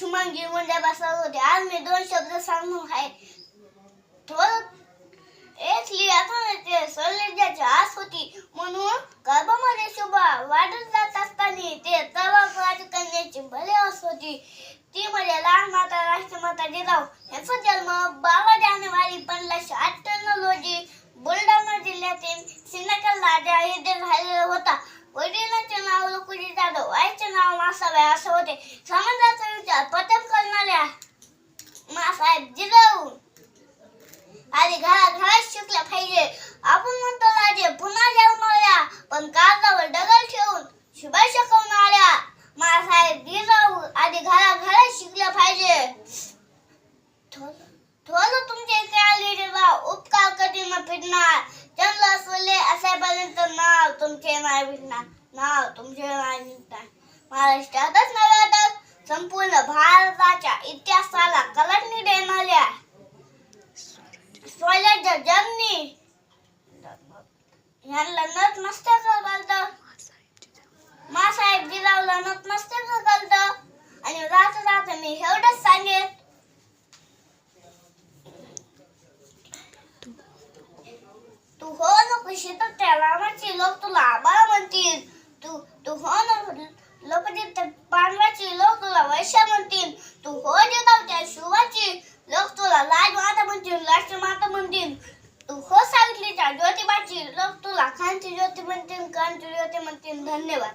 धर्मांगी मुंड्या बसवत होते. आज मी दोन शब्द सांगून आहे थोर एक ते सल्ल्याची आस होती. म्हणून गर्भामध्ये शोभा वाढत जात असताना ते तलाक राजकन्याची भले आस होती. ती म्हणजे लहान माता राष्ट्रमाता जिजाऊ यांचा जन्म बारा जानेवारी पंधराशे अठ्ठ्याण्णव रोजी बुलढाणा जिल्ह्यातील सिन्नकर राजा येथे झालेला होता. वडिलांचे नाव लकुजी जाधव आईचे नाव मासाबाई असं होते. समाजाचा कागदावर दगड ठेवून शिवाय शिकवणाऱ्या मासाहेब जिजाऊ आधी घराघरात शिकलं पाहिजे. थोडं तुमचे काळी उपकार कधी न फिरणार? चंद्र असले असेपर्यंत नाव तुमचे नाही फिरणार. नाव तुमचे नाही फिरणार. महाराष्ट्रातच नव्हे तर संपूर्ण भारताच्या इतिहासाला कलटणी देणाऱ्या स्वराज्य जननी यांना मी एवढंच सांगेन. तू हो नको शेतात त्या रामाची लोक तुला आबाळा म्हणतील. तू तू हो नको लोक तिथे पांडवाची लोक तुला वैश्य म्हणतील. तू हो जिजाऊ त्या शिवाची लोक तुला राजमाता म्हणतील राष्ट्रमाता म्हणतील. तू हो सावित्रीच्या ज्योतिबाची लोक तुला कांची ज्योती म्हणतील कांची ज्योती म्हणतील. धन्यवाद.